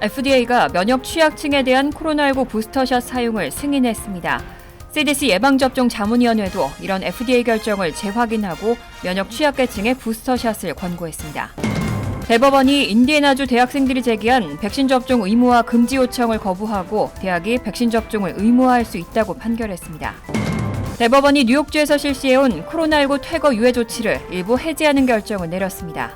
FDA가 면역 취약층에 대한 코로나19 부스터샷 사용을 승인했습니다. CDC 예방접종 자문위원회도 이런 FDA 결정을 재확인하고 면역 취약계층의 부스터샷을 권고했습니다. 대법원이 인디애나주 대학생들이 제기한 백신 접종 의무화 금지 요청을 거부하고 대학이 백신 접종을 의무화할 수 있다고 판결했습니다. 대법원이 뉴욕주에서 실시해온 코로나19 퇴거 유예 조치를 일부 해제하는 결정을 내렸습니다.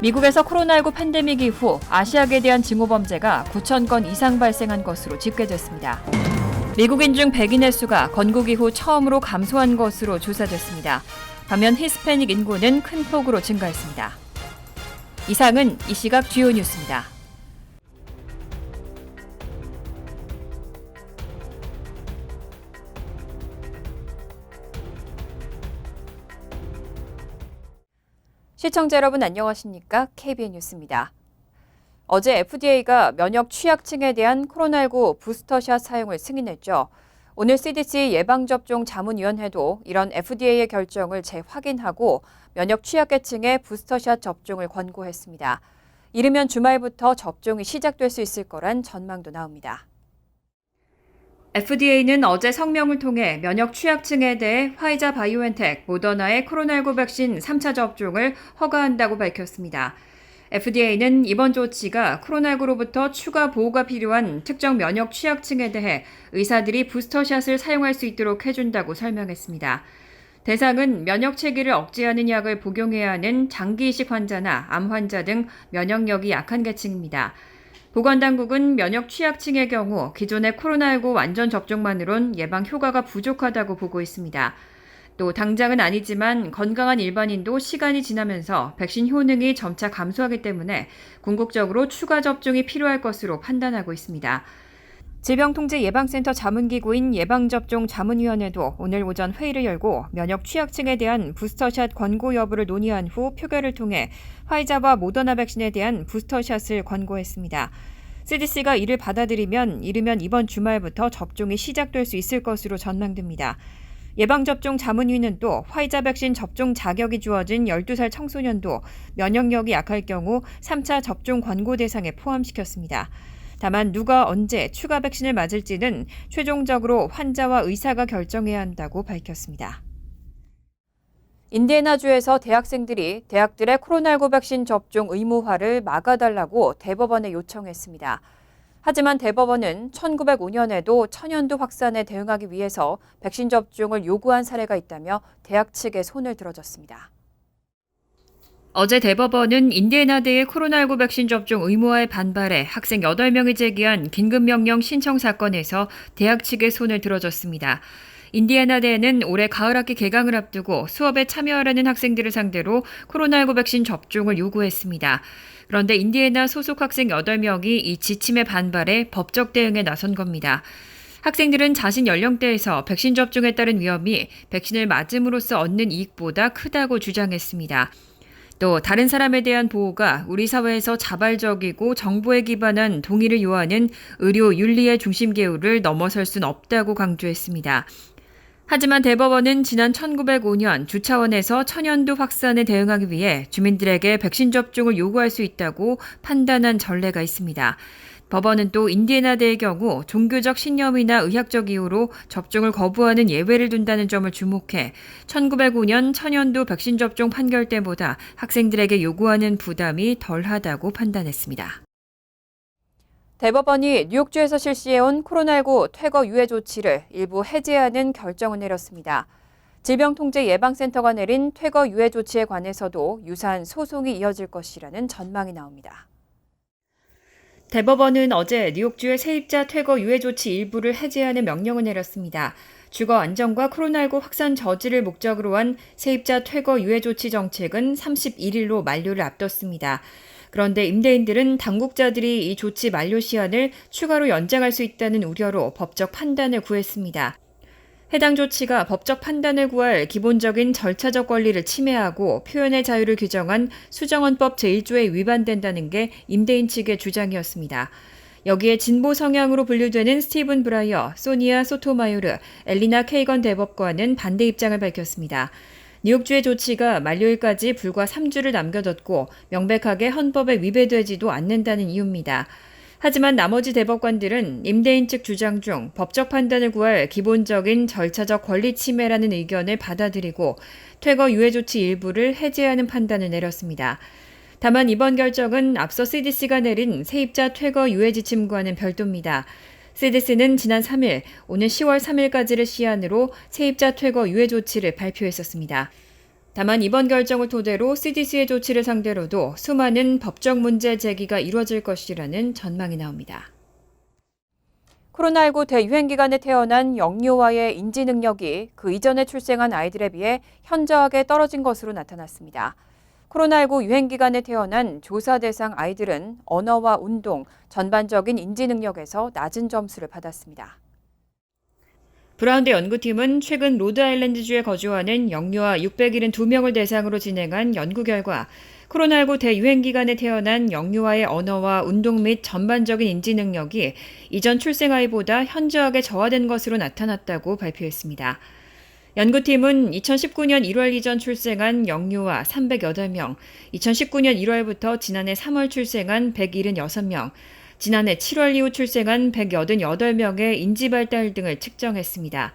미국에서 코로나19 팬데믹 이후 아시아계에 대한 증오 범죄가 9천 건 이상 발생한 것으로 집계됐습니다. 미국인 중 백인의 수가 건국 이후 처음으로 감소한 것으로 조사됐습니다. 반면 히스패닉 인구는 큰 폭으로 증가했습니다. 이상은 이 시각 주요 뉴스입니다. 시청자 여러분 안녕하십니까? KBN 뉴스입니다. 어제 FDA가 면역 취약층에 대한 코로나19 부스터샷 사용을 승인했죠. 오늘 CDC 예방접종 자문위원회도 이런 FDA의 결정을 재확인하고 면역 취약계층의 부스터샷 접종을 권고했습니다. 이르면 주말부터 접종이 시작될 수 있을 거란 전망도 나옵니다. FDA는 어제 성명을 통해 면역 취약층에 대해 화이자 바이오엔텍, 모더나의 코로나19 백신 3차 접종을 허가한다고 밝혔습니다. FDA는 이번 조치가 코로나19로부터 추가 보호가 필요한 특정 면역 취약층에 대해 의사들이 부스터샷을 사용할 수 있도록 해준다고 설명했습니다. 대상은 면역 체계를 억제하는 약을 복용해야 하는 장기 이식 환자나 암 환자 등 면역력이 약한 계층입니다. 보건당국은 면역 취약층의 경우 기존의 코로나19 완전 접종만으론 예방 효과가 부족하다고 보고 있습니다. 또 당장은 아니지만 건강한 일반인도 시간이 지나면서 백신 효능이 점차 감소하기 때문에 궁극적으로 추가 접종이 필요할 것으로 판단하고 있습니다. 질병통제예방센터 자문기구인 예방접종 자문위원회도 오늘 오전 회의를 열고 면역 취약층에 대한 부스터샷 권고 여부를 논의한 후 표결을 통해 화이자와 모더나 백신에 대한 부스터샷을 권고했습니다. CDC가 이를 받아들이면 이르면 이번 주말부터 접종이 시작될 수 있을 것으로 전망됩니다. 예방접종 자문위는 또 화이자 백신 접종 자격이 주어진 12살 청소년도 면역력이 약할 경우 3차 접종 권고 대상에 포함시켰습니다. 다만 누가 언제 추가 백신을 맞을지는 최종적으로 환자와 의사가 결정해야 한다고 밝혔습니다. 인디애나주에서 대학생들이 대학들의 코로나19 백신 접종 의무화를 막아달라고 대법원에 요청했습니다. 하지만 대법원은 1905년에도 천연두 확산에 대응하기 위해서 백신 접종을 요구한 사례가 있다며 대학 측에 손을 들어줬습니다. 어제 대법원은 인디애나대의 코로나19 백신 접종 의무화에 반발해 학생 8명이 제기한 긴급명령 신청 사건에서 대학 측의 손을 들어줬습니다. 인디애나대는 올해 가을 학기 개강을 앞두고 수업에 참여하라는 학생들을 상대로 코로나19 백신 접종을 요구했습니다. 그런데 인디애나 소속 학생 8명이 이 지침에 반발해 법적 대응에 나선 겁니다. 학생들은 자신 연령대에서 백신 접종에 따른 위험이 백신을 맞음으로써 얻는 이익보다 크다고 주장했습니다. 또 다른 사람에 대한 보호가 우리 사회에서 자발적이고 정보에 기반한 동의를 요하는 의료 윤리의 중심 계율을 넘어설 순 없다고 강조했습니다. 하지만 대법원은 지난 1905년 주차원에서 천연두 확산에 대응하기 위해 주민들에게 백신 접종을 요구할 수 있다고 판단한 전례가 있습니다. 법원은 또 인디애나대의 경우 종교적 신념이나 의학적 이유로 접종을 거부하는 예외를 둔다는 점을 주목해 1905년 천연두 백신 접종 판결 때보다 학생들에게 요구하는 부담이 덜하다고 판단했습니다. 대법원이 뉴욕주에서 실시해온 코로나19 퇴거 유예 조치를 일부 해제하는 결정을 내렸습니다. 질병통제예방센터가 내린 퇴거 유예 조치에 관해서도 유사한 소송이 이어질 것이라는 전망이 나옵니다. 대법원은 어제 뉴욕주의 세입자 퇴거 유예 조치 일부를 해제하는 명령을 내렸습니다. 주거 안정과 코로나19 확산 저지를 목적으로 한 세입자 퇴거 유예 조치 정책은 31일로 만료를 앞뒀습니다. 그런데 임대인들은 당국자들이 이 조치 만료 시한을 추가로 연장할 수 있다는 우려로 법적 판단을 구했습니다. 해당 조치가 법적 판단을 구할 기본적인 절차적 권리를 침해하고 표현의 자유를 규정한 수정헌법 제1조에 위반된다는 게 임대인 측의 주장이었습니다. 여기에 진보 성향으로 분류되는 스티븐 브라이어, 소니아 소토마요르, 엘리나 케이건 대법관은 반대 입장을 밝혔습니다. 뉴욕주의 조치가 만료일까지 불과 3주를 남겨뒀고 명백하게 헌법에 위배되지도 않는다는 이유입니다. 하지만 나머지 대법관들은 임대인 측 주장 중 법적 판단을 구할 기본적인 절차적 권리 침해라는 의견을 받아들이고 퇴거 유예 조치 일부를 해제하는 판단을 내렸습니다. 다만 이번 결정은 앞서 CDC가 내린 세입자 퇴거 유예 지침과는 별도입니다. CDC는 지난 3일, 오는 10월 3일까지를 시한으로 세입자 퇴거 유예 조치를 발표했었습니다. 다만 이번 결정을 토대로 CDC의 조치를 상대로도 수많은 법적 문제 제기가 이루어질 것이라는 전망이 나옵니다. 코로나19 대유행 기간에 태어난 영유아의 인지 능력이 그 이전에 출생한 아이들에 비해 현저하게 떨어진 것으로 나타났습니다. 코로나19 유행 기간에 태어난 조사 대상 아이들은 언어와 운동, 전반적인 인지 능력에서 낮은 점수를 받았습니다. 브라운드 연구팀은 최근 로드아일랜드주에 거주하는 영유아 672명을 대상으로 진행한 연구 결과 코로나19 대유행 기간에 태어난 영유아의 언어와 운동 및 전반적인 인지 능력이 이전 출생 아이보다 현저하게 저하된 것으로 나타났다고 발표했습니다. 연구팀은 2019년 1월 이전 출생한 영유아 308명, 2019년 1월부터 지난해 3월 출생한 176명, 지난해 7월 이후 출생한 188명의 인지발달 등을 측정했습니다.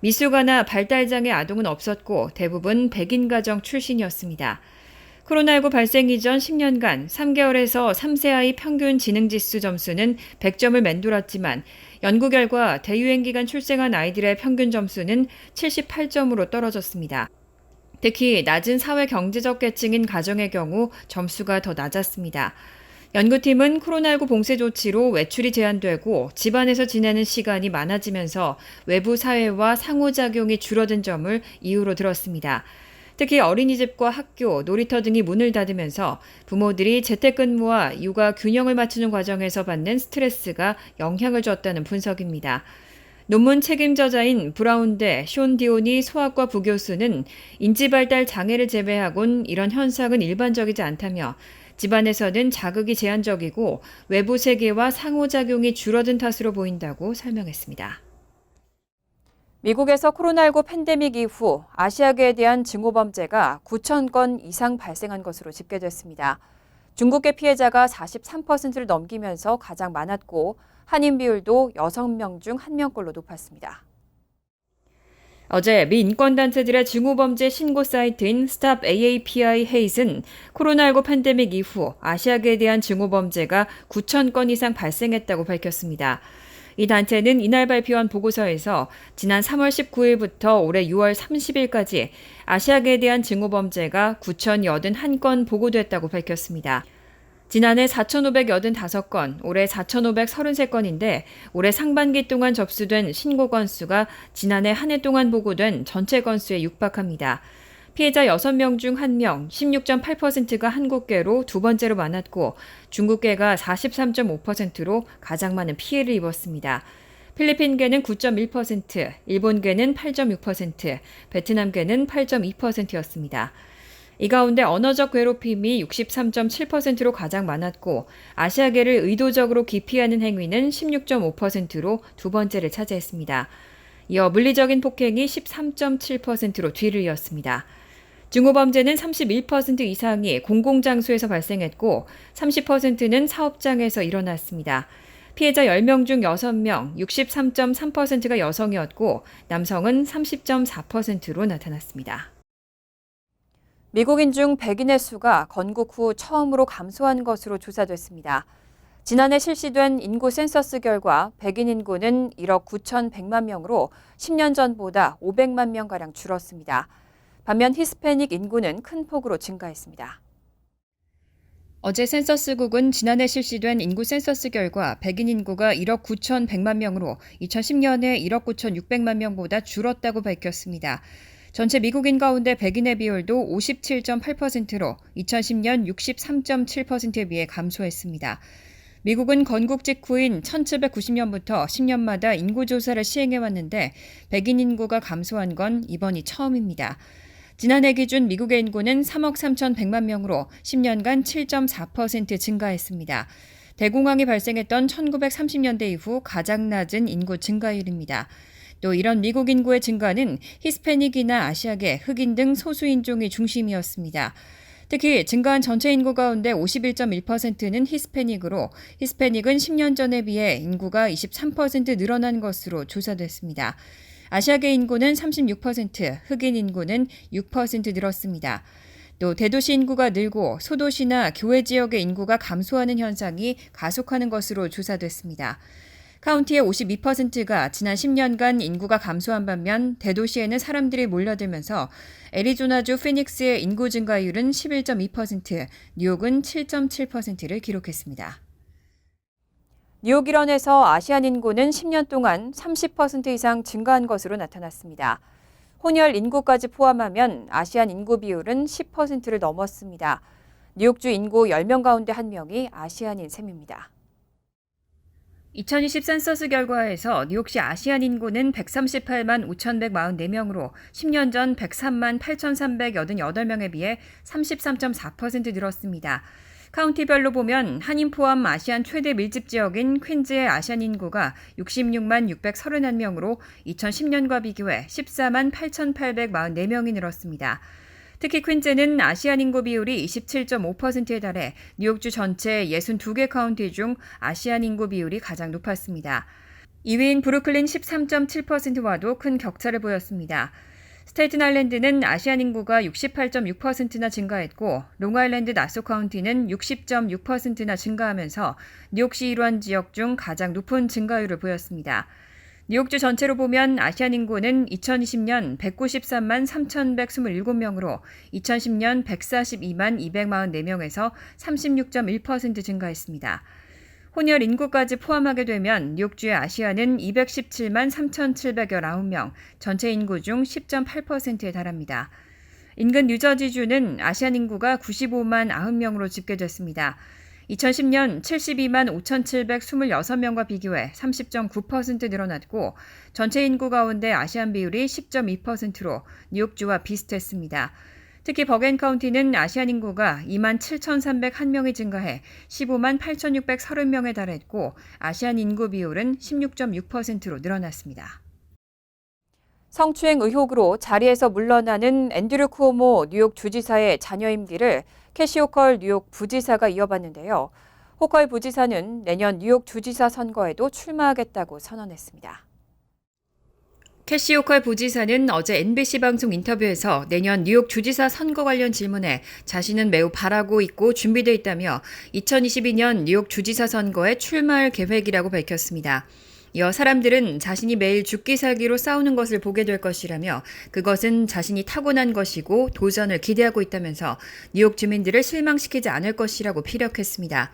미숙아나 발달장애 아동은 없었고 대부분 백인 가정 출신이었습니다. 코로나19 발생 이전 10년간 3개월에서 3세 아이 평균 지능지수 점수는 100점을 맴돌았지만 연구 결과 대유행 기간 출생한 아이들의 평균 점수는 78점으로 떨어졌습니다. 특히 낮은 사회 경제적 계층인 가정의 경우 점수가 더 낮았습니다. 연구팀은 코로나19 봉쇄 조치로 외출이 제한되고 집안에서 지내는 시간이 많아지면서 외부 사회와 상호작용이 줄어든 점을 이유로 들었습니다. 특히 어린이집과 학교, 놀이터 등이 문을 닫으면서 부모들이 재택근무와 육아 균형을 맞추는 과정에서 받는 스트레스가 영향을 줬다는 분석입니다. 논문 책임저자인 브라운대 쇼 디오니 소아과 부교수는 인지발달 장애를 제외하곤 이런 현상은 일반적이지 않다며 집안에서는 자극이 제한적이고 외부 세계와 상호작용이 줄어든 탓으로 보인다고 설명했습니다. 미국에서 코로나19 팬데믹 이후 아시아계에 대한 증오 범죄가 9천 건 이상 발생한 것으로 집계됐습니다. 중국계 피해자가 43%를 넘기면서 가장 많았고 한인 비율도 6명 중 1명꼴로 높았습니다. 어제 미 인권단체들의 증오범죄 신고 사이트인 Stop AAPI 헤이즈는 코로나19 팬데믹 이후 아시아계에 대한 증오범죄가 9천 건 이상 발생했다고 밝혔습니다. 이 단체는 이날 발표한 보고서에서 지난 3월 19일부터 올해 6월 30일까지 아시아계에 대한 증오범죄가 9,081건 보고됐다고 밝혔습니다. 지난해 4,585건, 올해 4,533건인데 올해 상반기 동안 접수된 신고 건수가 지난해 한 해 동안 보고된 전체 건수에 육박합니다. 피해자 6명 중 1명, 16.8%가 한국계로 두 번째로 많았고 중국계가 43.5%로 가장 많은 피해를 입었습니다. 필리핀계는 9.1%, 일본계는 8.6%, 베트남계는 8.2%였습니다. 이 가운데 언어적 괴롭힘이 63.7%로 가장 많았고 아시아계를 의도적으로 기피하는 행위는 16.5%로 두 번째를 차지했습니다. 이어 물리적인 폭행이 13.7%로 뒤를 이었습니다. 증오범죄는 31% 이상이 공공장소에서 발생했고 30%는 사업장에서 일어났습니다. 피해자 10명 중 6명, 63.3%가 여성이었고 남성은 30.4%로 나타났습니다. 미국인 중 백인의 수가 건국 후 처음으로 감소한 것으로 조사됐습니다. 지난해 실시된 인구 센서스 결과 백인 인구는 1억 9,100만 명으로 10년 전보다 500만 명가량 줄었습니다. 반면 히스패닉 인구는 큰 폭으로 증가했습니다. 어제 센서스국은 지난해 실시된 인구 센서스 결과 백인 인구가 1억 9,100만 명으로 2010년에 1억 9,600만 명보다 줄었다고 밝혔습니다. 전체 미국인 가운데 백인의 비율도 57.8%로 2010년 63.7%에 비해 감소했습니다. 미국은 건국 직후인 1790년부터 10년마다 인구조사를 시행해왔는데 백인 인구가 감소한 건 이번이 처음입니다. 지난해 기준 미국의 인구는 3억 3,100만 명으로 10년간 7.4% 증가했습니다. 대공황이 발생했던 1930년대 이후 가장 낮은 인구 증가율입니다. 또 이런 미국 인구의 증가는 히스패닉이나 아시아계, 흑인 등 소수 인종이 중심이었습니다. 특히 증가한 전체 인구 가운데 51.1%는 히스패닉으로 히스패닉은 10년 전에 비해 인구가 23% 늘어난 것으로 조사됐습니다. 아시아계 인구는 36%, 흑인 인구는 6% 늘었습니다. 또 대도시 인구가 늘고 소도시나 교외 지역의 인구가 감소하는 현상이 가속하는 것으로 조사됐습니다. 카운티의 52%가 지난 10년간 인구가 감소한 반면 대도시에는 사람들이 몰려들면서 애리조나주 피닉스의 인구 증가율은 11.2%, 뉴욕은 7.7%를 기록했습니다. 뉴욕 일원에서 아시안 인구는 10년 동안 30% 이상 증가한 것으로 나타났습니다. 혼혈 인구까지 포함하면 아시안 인구 비율은 10%를 넘었습니다. 뉴욕주 인구 10명 가운데 1명이 아시안인 셈입니다. 2020 센서스 결과에서 뉴욕시 아시안 인구는 138만 5,144명으로 10년 전 103만 8,388명에 비해 33.4% 늘었습니다. 카운티별로 보면 한인 포함 아시안 최대 밀집 지역인 퀸즈의 아시안 인구가 66만 631명으로 2010년과 비교해 14만 8,844명이 늘었습니다. 특히 퀸즈는 아시안 인구 비율이 27.5%에 달해 뉴욕주 전체 62개 카운티 중 아시안 인구 비율이 가장 높았습니다. 2위인 브루클린 13.7%와도 큰 격차를 보였습니다. 스테이튼 아일랜드는 아시안 인구가 68.6%나 증가했고 롱아일랜드 나소 카운티는 60.6%나 증가하면서 뉴욕시 일원 지역 중 가장 높은 증가율을 보였습니다. 뉴욕주 전체로 보면 아시안 인구는 2020년 193만 3,127명으로 2010년 142만 244명에서 36.1% 증가했습니다. 혼혈 인구까지 포함하게 되면 뉴욕주의 아시아는 217만 3,719명, 전체 인구 중 10.8%에 달합니다. 인근 뉴저지주는 아시안 인구가 95만 90명으로 집계됐습니다. 2010년 72만 5,726명과 비교해 30.9% 늘어났고 전체 인구 가운데 아시안 비율이 10.2%로 뉴욕주와 비슷했습니다. 특히 버겐 카운티는 아시안 인구가 2만 7,301명이 증가해 15만 8,630명에 달했고 아시안 인구 비율은 16.6%로 늘어났습니다. 성추행 의혹으로 자리에서 물러나는 앤드류 쿠오모 뉴욕 주지사의 자녀 임기를 캐시 호컬 뉴욕 부지사가 이어받는데요. 호컬 부지사는 내년 뉴욕 주지사 선거에도 출마하겠다고 선언했습니다. 캐시 오컬 부지사는 어제 NBC 방송 인터뷰에서 내년 뉴욕 주지사 선거 관련 질문에 자신은 매우 바라고 있고 준비되어 있다며 2022년 뉴욕 주지사 선거에 출마할 계획이라고 밝혔습니다. 이어 사람들은 자신이 매일 죽기 살기로 싸우는 것을 보게 될 것이라며 그것은 자신이 타고난 것이고 도전을 기대하고 있다면서 뉴욕 주민들을 실망시키지 않을 것이라고 피력했습니다.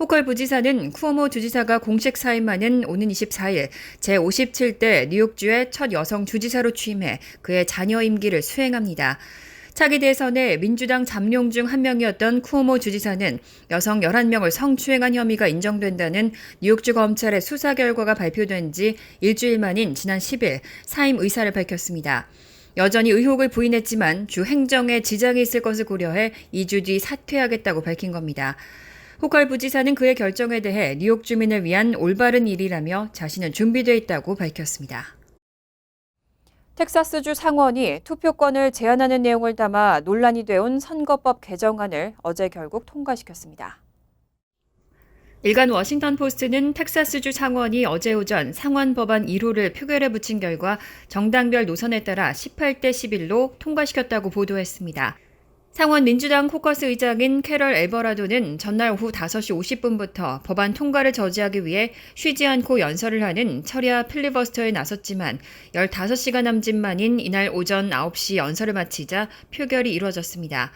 호컬 부지사는 쿠오모 주지사가 공식 사임하는 오는 24일 제57대 뉴욕주의 첫 여성 주지사로 취임해 그의 자녀 임기를 수행합니다. 차기 대선에 민주당 잠룡 중 한 명이었던 쿠오모 주지사는 여성 11명을 성추행한 혐의가 인정된다는 뉴욕주 검찰의 수사 결과가 발표된 지 일주일 만인 지난 10일 사임 의사를 밝혔습니다. 여전히 의혹을 부인했지만 주 행정에 지장이 있을 것을 고려해 2주 뒤 사퇴하겠다고 밝힌 겁니다. 호컬 부지사는 그의 결정에 대해 뉴욕 주민을 위한 올바른 일이라며 자신은 준비되어 있다고 밝혔습니다. 텍사스주 상원이 투표권을 제한하는 내용을 담아 논란이 되온 선거법 개정안을 어제 결국 통과시켰습니다. 일간 워싱턴 포스트는 텍사스주 상원이 어제 오전 상원 법안 1호를 표결에 붙인 결과 정당별 노선에 따라 18대 11로 통과시켰다고 보도했습니다. 상원 민주당 코커스 의장인 캐럴 에버라도는 전날 오후 5시 50분부터 법안 통과를 저지하기 위해 쉬지 않고 연설을 하는 철야 필리버스터에 나섰지만 15시간 남짓 만인 이날 오전 9시 연설을 마치자 표결이 이루어졌습니다.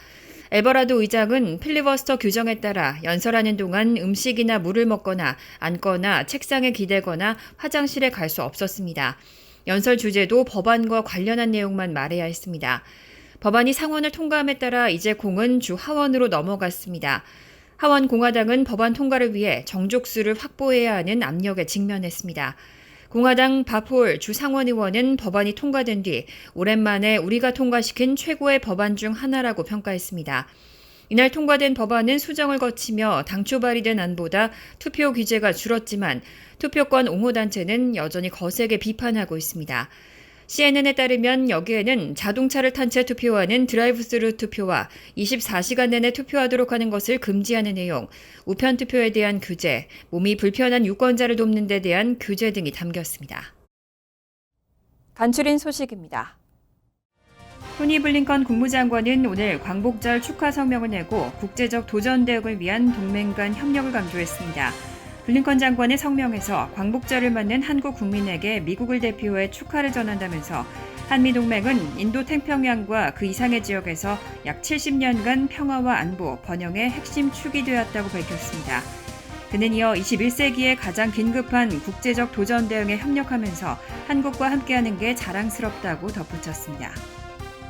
에버라도 의장은 필리버스터 규정에 따라 연설하는 동안 음식이나 물을 먹거나 앉거나 책상에 기대거나 화장실에 갈 수 없었습니다. 연설 주제도 법안과 관련한 내용만 말해야 했습니다. 법안이 상원을 통과함에 따라 이제 공은 주 하원으로 넘어갔습니다. 하원 공화당은 법안 통과를 위해 정족수를 확보해야 하는 압력에 직면했습니다. 공화당 바폴 주 상원 의원은 법안이 통과된 뒤 오랜만에 우리가 통과시킨 최고의 법안 중 하나라고 평가했습니다. 이날 통과된 법안은 수정을 거치며 당초 발의된 안보다 투표 규제가 줄었지만 투표권 옹호단체는 여전히 거세게 비판하고 있습니다. CNN에 따르면 여기에는 자동차를 탄 채 투표하는 드라이브스루 투표와 24시간 내내 투표하도록 하는 것을 금지하는 내용, 우편 투표에 대한 규제, 몸이 불편한 유권자를 돕는 데 대한 규제 등이 담겼습니다. 간추린 소식입니다. 토니 블링컨 국무장관은 오늘 광복절 축하 성명을 내고 국제적 도전 대응을 위한 동맹 간 협력을 강조했습니다. 블링컨 장관의 성명에서 광복절을 맞는 한국 국민에게 미국을 대표해 축하를 전한다면서 한미 동맹은 인도 태평양과 그 이상의 지역에서 약 70년간 평화와 안보, 번영의 핵심 축이 되었다고 밝혔습니다. 그는 이어 21세기에 가장 긴급한 국제적 도전 대응에 협력하면서 한국과 함께하는 게 자랑스럽다고 덧붙였습니다.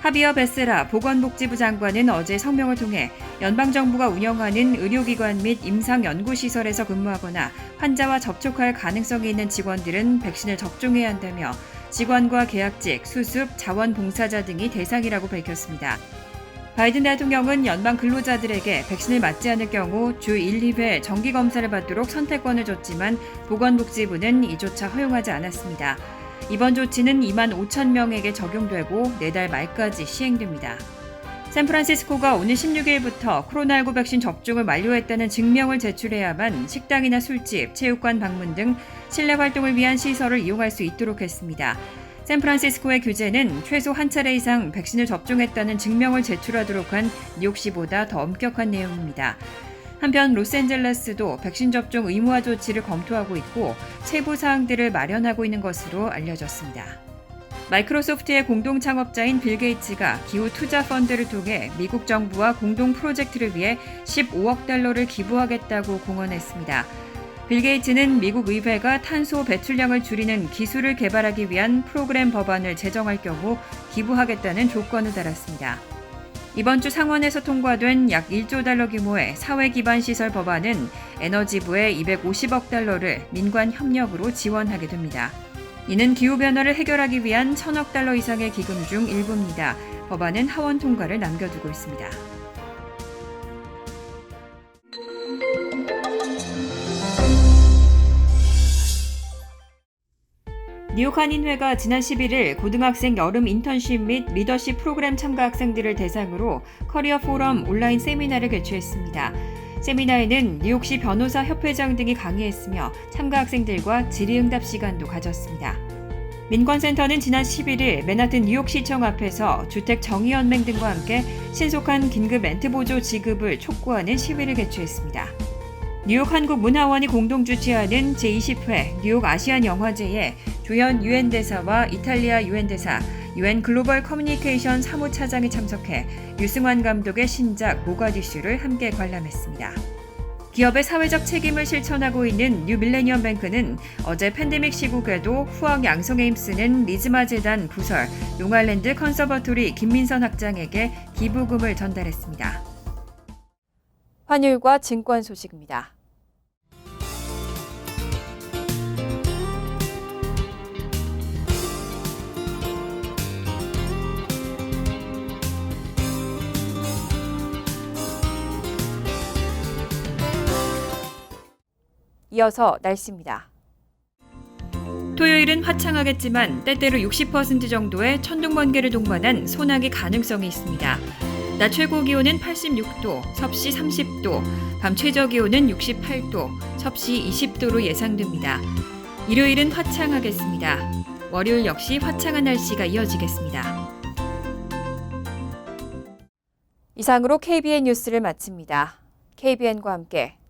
하비어 베세라 보건복지부 장관은 어제 성명을 통해 연방정부가 운영하는 의료기관 및 임상연구시설에서 근무하거나 환자와 접촉할 가능성이 있는 직원들은 백신을 접종해야 한다며 직원과 계약직, 수습, 자원봉사자 등이 대상이라고 밝혔습니다. 바이든 대통령은 연방 근로자들에게 백신을 맞지 않을 경우 주 1, 2회 정기 검사를 받도록 선택권을 줬지만 보건복지부는 이조차 허용하지 않았습니다. 이번 조치는 2만 5천 명에게 적용되고 내달 말까지 시행됩니다. 샌프란시스코가 오늘 16일부터 코로나19 백신 접종을 만료했다는 증명을 제출해야만 식당이나 술집, 체육관 방문 등 실내 활동을 위한 시설을 이용할 수 있도록 했습니다. 샌프란시스코의 규제는 최소 한 차례 이상 백신을 접종했다는 증명을 제출하도록 한 뉴욕시보다 더 엄격한 내용입니다. 한편 로스앤젤레스도 백신 접종 의무화 조치를 검토하고 있고 세부 사항들을 마련하고 있는 것으로 알려졌습니다. 마이크로소프트의 공동 창업자인 빌 게이츠가 기후 투자 펀드를 통해 미국 정부와 공동 프로젝트를 위해 15억 달러를 기부하겠다고 공언했습니다. 빌 게이츠는 미국 의회가 탄소 배출량을 줄이는 기술을 개발하기 위한 프로그램 법안을 제정할 경우 기부하겠다는 조건을 달았습니다. 이번 주 상원에서 통과된 약 1조 달러 규모의 사회 기반 시설 법안은 에너지부의 250억 달러를 민관 협력으로 지원하게 됩니다. 이는 기후변화를 해결하기 위한 천억 달러 이상의 기금 중 일부입니다. 법안은 하원 통과를 남겨두고 있습니다. 뉴욕 한인회가 지난 11일 고등학생 여름 인턴십 및 리더십 프로그램 참가 학생들을 대상으로 커리어 포럼 온라인 세미나를 개최했습니다. 세미나에는 뉴욕시 변호사 협회장 등이 강의했으며 참가 학생들과 질의응답 시간도 가졌습니다. 민권센터는 지난 11일 맨하튼 뉴욕시청 앞에서 주택 정의연맹 등과 함께 신속한 긴급 렌트 보조 지급을 촉구하는 시위를 개최했습니다. 뉴욕 한국문화원이 공동 주최하는 제20회 뉴욕 아시안 영화제에 조현 유엔 대사와 이탈리아 유엔 대사, 유엔 글로벌 커뮤니케이션 사무차장이 참석해 유승환 감독의 신작 모가디슈를 함께 관람했습니다. 기업의 사회적 책임을 실천하고 있는 뉴 밀레니엄 뱅크는 어제 팬데믹 시국에도 후학 양성에 힘쓰는 리즈마 재단 부설 용알랜드 컨서버토리 김민선 학장에게 기부금을 전달했습니다. 환율과 증권 소식입니다. 이어서 날씨입니다. 토요일은 화창하겠지만 때때로 60% 정도의 천둥 번개를 동반한 소나기 가능성이 있습니다. 낮 최고 기온은 86도, 섭씨 30도, 밤 최저 기온은 68도, 섭씨 20도로 예상됩니다. 일요일은 화창하겠습니다. 월요일 역시 화창한 날씨가 이어지겠습니다. 이상으로 KBN 뉴스를 마칩니다. KBN과 함께